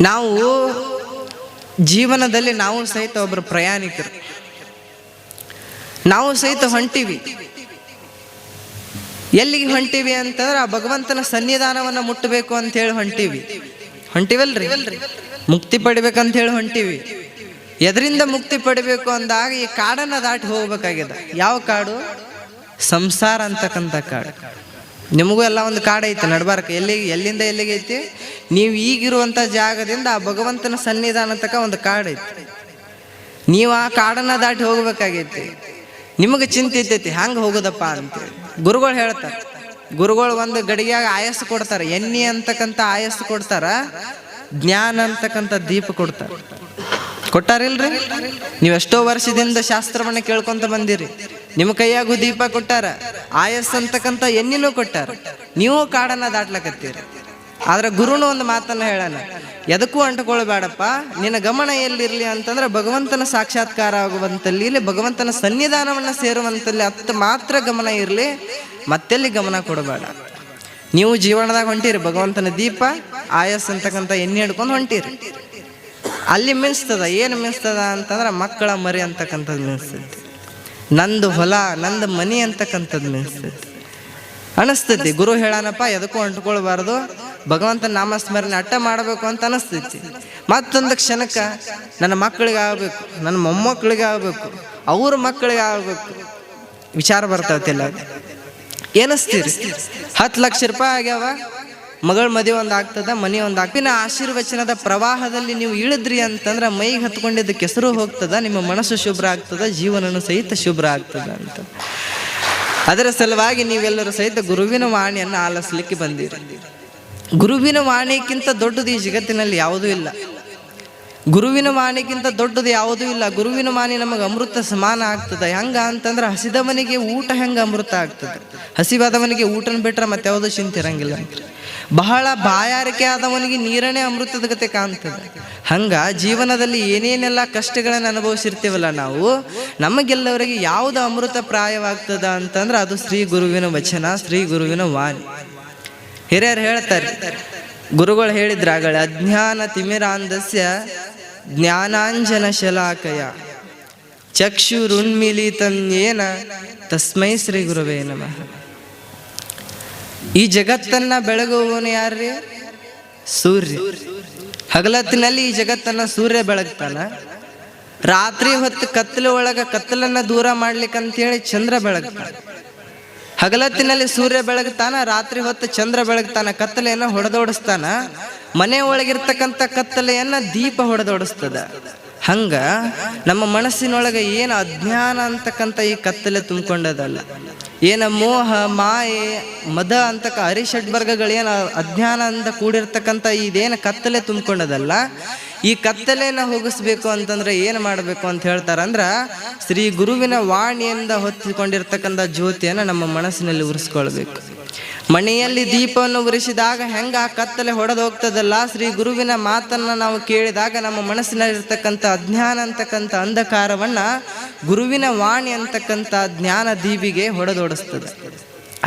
ನಾವು ಜೀವನದಲ್ಲಿ ನಾವು ಸಹಿತ ಒಬ್ಬರು ಪ್ರಯಾಣಿಕರು. ನಾವು ಸಹಿತ ಹೊಂಟಿವಿ. ಎಲ್ಲಿಗೆ ಹೊಂಟಿವಿ ಅಂತಂದ್ರೆ ಆ ಭಗವಂತನ ಸನ್ನಿಧಾನವನ್ನು ಮುಟ್ಟಬೇಕು ಅಂತ ಹೇಳಿ ಹೊಂಟಿವಿ. ಹೊಂಟಿವಲ್ರಿ? ಮುಕ್ತಿ ಪಡಿಬೇಕಂತ ಹೇಳಿ ಹೊಂಟಿವಿ. ಎದರಿಂದ ಮುಕ್ತಿ ಪಡಿಬೇಕು ಅಂದಾಗ ಈ ಕಾಡನ್ನ ದಾಟಿ ಹೋಗ್ಬೇಕಾಗಿದೆ. ಯಾವ ಕಾಡು? ಸಂಸಾರ ಅಂತಕ್ಕಂಥ ಕಾಡು. ನಿಮಗೂ ಎಲ್ಲ ಒಂದು ಕಾಡು ಐತಿ, ನಡ್ಬಾರ್ಕ. ಎಲ್ಲಿ, ಎಲ್ಲಿಂದ ಎಲ್ಲಿಗೆ ಐತಿ? ನೀವು ಈಗಿರುವಂಥ ಜಾಗದಿಂದ ಆ ಭಗವಂತನ ಸನ್ನಿಧಾನ ತಕ್ಕ ಒಂದು ಕಾಡು ಐತಿ. ನೀವು ಆ ಕಾಡನ್ನ ದಾಟಿ ಹೋಗ್ಬೇಕಾಗೈತಿ. ನಿಮಗೆ ಚಿಂತೆ ಇರ್ತೈತಿ, ಹಂಗೆ ಹೋಗೋದಪ್ಪ ಅಂತೇಳಿ. ಗುರುಗಳು ಹೇಳ್ತಾರೆ, ಗುರುಗಳು ಒಂದು ಗಡಿಯಾಗ ಆಯಸ್ಸು ಕೊಡ್ತಾರೆ, ಎಣ್ಣಿ ಅಂತಕ್ಕಂಥ ಆಯಸ್ಸು ಕೊಡ್ತಾರ, ಜ್ಞಾನ ಅಂತಕ್ಕಂಥ ದೀಪ ಕೊಡ್ತಾರೆ. ಕೊಟ್ಟಾರಿಲ್ರಿ? ನೀವು ಎಷ್ಟೋ ವರ್ಷದಿಂದ ಶಾಸ್ತ್ರವನ್ನ ಕೇಳ್ಕೊಂತ ಬಂದಿರಿ. ನಿಮ್ಮ ಕೈಯಾಗೂ ದೀಪ ಕೊಟ್ಟಾರ. ಆಯಸ್ ಅಂತಕ್ಕಂಥ ಎನ್ನಿನೂ ಕೊಟ್ಟಾರ. ನೀವು ಕಾಡನ್ನ ದಾಟ್ಲಕತ್ತೀರಿ. ಆದ್ರೆ ಗುರುನು ಒಂದು ಮಾತನ್ನ ಹೇಳಲ್ಲ. ಎದಕ್ಕೂ ಅಂಟುಕೊಳ್ಬೇಡಪ್ಪ. ನಿನ್ನ ಗಮನ ಎಲ್ಲಿರಲಿ ಅಂತಂದ್ರೆ ಭಗವಂತನ ಸಾಕ್ಷಾತ್ಕಾರ ಆಗುವಂತಲ್ಲಿ ಇಲ್ಲಿ ಭಗವಂತನ ಸನ್ನಿಧಾನವನ್ನ ಸೇರುವಂತಲ್ಲಿ ಅತ್ತ ಮಾತ್ರ ಗಮನ ಇರಲಿ, ಮತ್ತೆಲ್ಲಿ ಗಮನ ಕೊಡಬೇಡ. ನೀವು ಜೀವನದಾಗ ಹೊಂಟಿರಿ, ಭಗವಂತನ ದೀಪ ಆಯಸ್ ಅಂತಕ್ಕಂಥ ಎಣ್ಣೆ ಹಿಡ್ಕೊಂಡು ಹೊಂಟಿರಿ. ಅಲ್ಲಿ ಮಿನ್ಸ್ತದ ಏನು ಮಿನ್ಸ್ತದ ಅಂತಂದ್ರೆ ಮಕ್ಕಳ ಮರಿ ಅಂತಕ್ಕಂಥದ್ದು ಮಿನ್ಸ್ತೈತಿ ನಂದು ಹೊಲ, ನಂದು ಮನಿ ಅಂತಕ್ಕಂಥದ್ದು ಅನಿಸ್ತೈತಿ ಅನಿಸ್ತೈತಿ. ಗುರು ಹೇಳಾನಪ್ಪ, ಎದಕ್ಕೂ ಅಂಟ್ಕೊಳ್ಬಾರ್ದು. ಭಗವಂತ ನಾಮಸ್ಮರಣೆ ಅಟ್ಟ ಮಾಡಬೇಕು ಅಂತ ಅನಿಸ್ತೈತಿ. ಮತ್ತೊಂದು ಕ್ಷಣಕ್ಕೆ ನನ್ನ ಮಕ್ಕಳಿಗೆ ಆಗಬೇಕು, ನನ್ನ ಮೊಮ್ಮಕ್ಕಳಿಗೆ ಆಗಬೇಕು, ಅವ್ರ ಮಕ್ಕಳಿಗೆ ಆಗಬೇಕು. ವಿಚಾರ ಬರ್ತಾವತಿಲ್ಲ ಏನಿಸ್ತೀರಿ? ಹತ್ತು ಲಕ್ಷ ರೂಪಾಯಿ ಆಗ್ಯಾವ? ಮಗಳ ಮದುವೆ ಒಂದು ಆಗ್ತದ ಮನೆ ಒಂದು ಆಗ್ತಿನ ಆಶೀರ್ವಚನದ ಪ್ರವಾಹದಲ್ಲಿ ನೀವು ಇಳಿದ್ರಿ ಅಂತಂದ್ರೆ ಮೈಗೆ ಹತ್ಕೊಂಡಿದ್ದ ಕೆಸರು ಹೋಗ್ತದ, ನಿಮ್ಮ ಮನಸ್ಸು ಶುಭ್ರ ಆಗ್ತದ, ಜೀವನನು ಸಹಿತ ಶುಭ್ರ ಆಗ್ತದ ಅಂತ. ಅದರ ಸಲುವಾಗಿ ನೀವೆಲ್ಲರೂ ಸಹಿತ ಗುರುವಿನ ವಾಣಿಯನ್ನು ಆಲಿಸ್ಲಿಕ್ಕೆ ಬಂದಿರಿ. ಗುರುವಿನ ವಾಣಿಗಿಂತ ದೊಡ್ಡದು ಈ ಜಗತ್ತಿನಲ್ಲಿ ಯಾವುದೂ ಇಲ್ಲ. ಗುರುವಿನ ವಾಣಿಗಿಂತ ದೊಡ್ಡದು ಯಾವುದೂ ಇಲ್ಲ. ಗುರುವಿನ ವಾಣಿ ನಮಗೆ ಅಮೃತ ಸಮಾನ ಆಗ್ತದೆ. ಹೆಂಗ ಅಂತಂದ್ರೆ ಹಸಿದವನಿಗೆ ಊಟ ಹೆಂಗ ಅಮೃತ ಆಗ್ತದೆ? ಹಸಿವಾದವನಿಗೆ ಊಟನ ಬಿಟ್ರೆ ಮತ್ತೆ ಯಾವುದೋ ಚಿಂತೆ ಇರಂಗಿಲ್ಲ ಬಹಳ ಬಾಯಾರಿಕೆ ಆದವನಿಗೆ ನೀರನೇ ಅಮೃತದ ಗತೆ ಕಾಣ್ತದೆ. ಹಂಗ ಜೀವನದಲ್ಲಿ ಏನೇನೆಲ್ಲ ಕಷ್ಟಗಳನ್ನು ಅನುಭವಿಸಿರ್ತೀವಲ್ಲ ನಾವು ನಮಗೆಲ್ಲವರಿಗೆ ಯಾವುದು ಅಮೃತ ಪ್ರಾಯವಾಗ್ತದ ಅಂತಂದ್ರೆ ಅದು ಶ್ರೀ ಗುರುವಿನ ವಚನ, ಶ್ರೀ ಗುರುವಿನ ವಾಣಿ. ಹಿರಿಯರು ಹೇಳ್ತಾರೆ, ಗುರುಗಳು ಹೇಳಿದ್ರಾಗಳ ಅಜ್ಞಾನ ತಿಮಿರಾಂಧಸ್ಯ ಜ್ಞಾನಾಂಜನ ಶಲಾಕಯ, ಚಕ್ಷುರುನ್ಮಿಲಿತನ್ಯೇನ ತಸ್ಮೈ ಶ್ರೀ ಗುರುವೇ ನಮಃ. ಈ ಜಗತ್ತನ್ನ ಬೆಳಗುವವನು ಯಾರ್ರಿ? ಸೂರ್ಯ. ಹಗಲತ್ತಿನಲ್ಲಿ ಈ ಜಗತ್ತನ್ನ ಸೂರ್ಯ ಬೆಳಗ್ತಾನ. ರಾತ್ರಿ ಹೊತ್ತು ಕತ್ತಲು ಒಳಗ ಕತ್ತಲನ್ನ ದೂರ ಮಾಡ್ಲಿಕ್ಕಂತೇಳಿ ಚಂದ್ರ ಬೆಳಗ್ತಾನ. ಹಗಲತ್ತಿನಲ್ಲಿ ಸೂರ್ಯ ಬೆಳಗ್ತಾನ, ರಾತ್ರಿ ಹೊತ್ತು ಚಂದ್ರ ಬೆಳಗ್ತಾನ, ಕತ್ತಲೆಯನ್ನ ಹೊಡೆದೋಡಿಸ್ತಾನ. ಮನೆ ಒಳಗಿರ್ತಕ್ಕಂಥ ಕತ್ತಲೆಯನ್ನ ದೀಪ ಹೊಡೆದೋಡಿಸ್ತದ. ಹಂಗ ನಮ್ಮ ಮನಸ್ಸಿನೊಳಗೆ ಏನು ಅಜ್ಞಾನ ಅಂತಕ್ಕಂಥ ಈ ಕತ್ತಲೆ ತುಂಬಿಕೊಂಡದಲ್ಲ. ಏನ ಮೋಹ, ಮಾಯೆ, ಮದ ಅಂತಕ್ಕ ಹರಿಷಡ್ ವರ್ಗಗಳೇನು ಅಜ್ಞಾನ ಅಂತ ಕೂಡಿರ್ತಕ್ಕಂಥ ಇದೇನು ಕತ್ತಲೆ ತುಂಬಿಕೊಂಡದಲ್ಲ, ಈ ಕತ್ತಲೆನ ಹೋಗಿಸ್ಬೇಕು ಅಂತಂದ್ರೆ ಏನು ಮಾಡಬೇಕು ಅಂತ ಹೇಳ್ತಾರಂದ್ರ ಶ್ರೀ ಗುರುವಿನ ವಾಣಿಯಿಂದ ಹೊತ್ತಿಕೊಂಡಿರ್ತಕ್ಕಂಥ ಜ್ಯೋತಿಯನ್ನು ನಮ್ಮ ಮನಸ್ಸಿನಲ್ಲಿ ಉರಿಸ್ಕೊಳ್ಬೇಕು. ಮನೆಯಲ್ಲಿ ದೀಪವನ್ನು ಉರಿಸಿದಾಗ ಹೆಂಗ ಆ ಕತ್ತಲೆ ಹೊಡೆದೋಗ್ತದಲ್ಲ? ಶ್ರೀ ಗುರುವಿನ ಮಾತನ್ನ ನಾವು ಕೇಳಿದಾಗ ನಮ್ಮ ಮನಸ್ಸಿನಲ್ಲಿರ್ತಕ್ಕಂಥ ಅಜ್ಞಾನ ಅಂತಕ್ಕಂಥ ಅಂಧಕಾರವನ್ನ ಗುರುವಿನ ವಾಣಿ ಅಂತಕ್ಕಂಥ ಜ್ಞಾನ ದೀಪಿಗೆ ಹೊಡೆದೋಡಿಸ್ತದೆ.